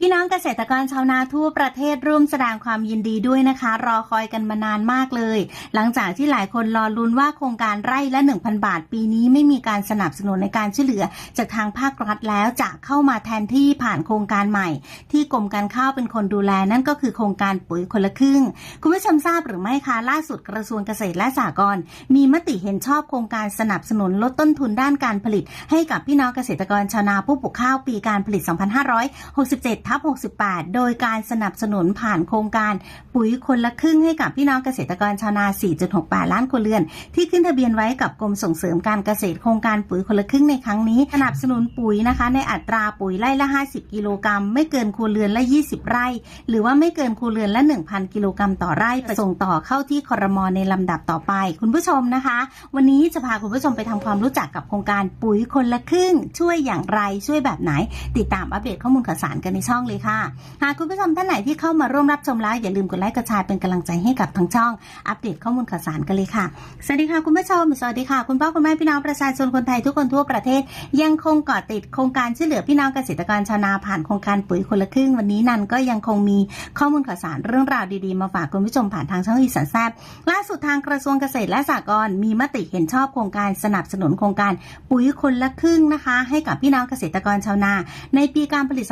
พี่น้องเกษตรกรชาวนาทั่วประเทศร่วมแสดงความยินดีด้วยนะคะ รอคอยกันมานานมากเลย หลังจากที่หลายคนรอลุ้นว่าโครงการไร่ละ 1,000 บาท ปีนี้ไม่มีการสนับสนุนในการช่วยเหลือ จากทางภาครัฐแล้วจะเข้ามาแทนที่ผ่านโครงการใหม่ ที่กรมการข้าวเป็นคนดูแลนั่นก็คือโครงการปุ๋ยคนละครึ่ง คุณผู้ชมทราบหรือไม่คะล่าสุดกระทรวงเกษตรและสหกรณ์มีมติเห็นชอบโครงการสนับสนุนลดต้นทุนด้านการผลิต ให้กับพี่น้องเกษตรกรชาวนาผู้ปลูกข้าวปีการผลิต 2567ทับ68 โดยการสนับสนุนผ่านโครงการปุ๋ยคนละครึ่งให้กับพี่น้องเกษตรกรชาวนา 4.68 ล้านครัวเรือน ที่ขึ้นทะเบียนไว้กับกรมส่งเสริมการเกษตรโครงการปุ๋ยคนละครึ่งในครั้งนี้ สนับสนุนปุ๋ยนะคะ ในอัตราปุ๋ยไร่ละ 50 กิโลกรัม ไม่เกินครัวเรือนละ 20 ไร่ หรือว่าไม่เกินครัวเรือนละ 1,000 กิโลกรัมต่อไร่ส่งต่อเข้าที่คอรมอในลำดับต่อไป คุณผู้ชมนะคะ วันนี้จะพาคุณผู้ชมไปทำความรู้จักกับโครงการปุ๋ยคนละครึ่ง ช่วยอย่างไรช่วยแบบไหน ติดตามอัปเดตข้อมูลข่าวสารกันในช่องเลยค่ะ หากคุณผู้ชมท่านไหนที่เข้ามาร่วมรับชมแล้วอย่าลืมกดไลค์กดแชร์เป็นกำลังใจให้กับทั้งช่อง อัปเดตข้อมูลข่าวสารกันเลยค่ะ สวัสดีค่ะคุณผู้ชม สวัสดีค่ะ คุณพ่อคุณแม่พี่น้องประชาชนคนไทยทุกคนทั่วประเทศ ยังคงเกาะติดโครงการช่วยเหลือพี่น้องเกษตรกรชาวนาผ่านโครงการปุ๋ยคนละครึ่งวันนี้นันก็ยังคงมีข้อมูลข่าวสารเรื่องราวดีๆ มาฝากคุณผู้ชมผ่านทางช่องอีสานแซบล่าสุดทางกระทรวงเกษตรและสหกรณ์มีมติเห็นชอบโครงการสนับสนุนโครงการปุ๋ยคนละครึ่งนะคะ ให้กับพี่น้องเกษตรกรชาวนา ในปีการผลิต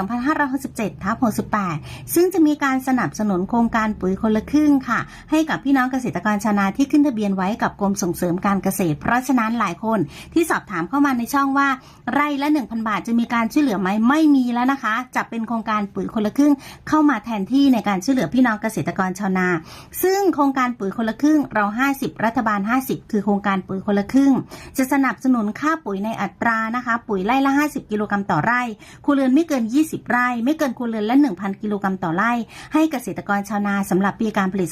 67ทับ68 ซึ่งจะมีการสนับสนุนโครงการปุ๋ยคนละครึ่งค่ะ ให้กับพี่น้องเกษตรกรชาวนาที่ขึ้นทะเบียนไว้กับกรมส่งเสริมการเกษตร เพราะฉะนั้นหลายคนที่สอบถามเข้ามาในช่องว่า ไร่ละ 1,000 บาทจะมีการช่วยเหลือไหมไม่มีแล้วนะคะ จะเป็นโครงการปุ๋ยคนละครึ่งเข้ามาแทนที่ในการช่วยเหลือพี่น้องเกษตรกรชาวนา ซึ่งโครงการปุ๋ยคนละครึ่งเรา 50 รัฐบาล 50 คือโครงการปุ๋ยคนละครึ่ง จะสนับสนุนค่าปุ๋ยในอัตรานะคะ ปุ๋ยไร่ละ 50 กิโลกรัมต่อไร่ครัวเรือนไม่เกิน 20 ไร่ไม่เกินครัวเรือนละ 1,000 กิโลกรัมต่อไร่ ให้เกษตรกรชาวนาสำหรับปีการผลิต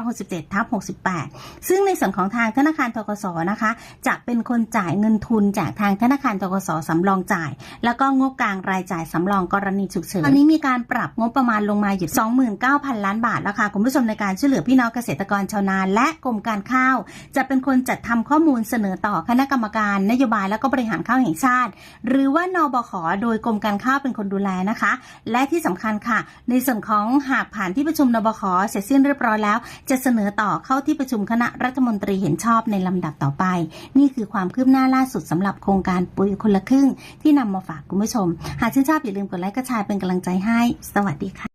2567ทับ68 ซึ่งในส่วนของทางธนาคารทกสนะคะ จะเป็นคนจ่ายเงินทุนจากทางธนาคารทกสสำรองจ่าย แล้วก็งบกลางรายจ่ายสำรองกรณีฉุกเฉินตอนนี้มีการปรับงบประมาณลงมาอยู่29,000 ล้านบาทแล้วค่ะคุณผู้ชมในการช่วยเหลือพี่น้องเกษตรกรชาวนาและกรมการข้าว จะเป็นคนจัดทำข้อมูลเสนอต่อคณะกรรมการนโยบายและก็บริหารข้าวแห่งชาติ หรือว่านบข โดยกรมการข้าวเป็นคนดูแลนะคะและที่สำคัญค่ะ ในส่วนของหากผ่านที่ประชุมนบคเสร็จสิ้นเรียบร้อยแล้ว จะเสนอต่อเข้าที่ประชุมคณะรัฐมนตรีเห็นชอบในลำดับต่อไป นี่คือความคืบหน้าล่าสุดสำหรับโครงการปุ๋ยคนละครึ่ง ที่นำมาฝากคุณผู้ชม หากชื่นชอบอย่าลืมกดไลค์กระชายเป็นกำลังใจให้ สวัสดีค่ะ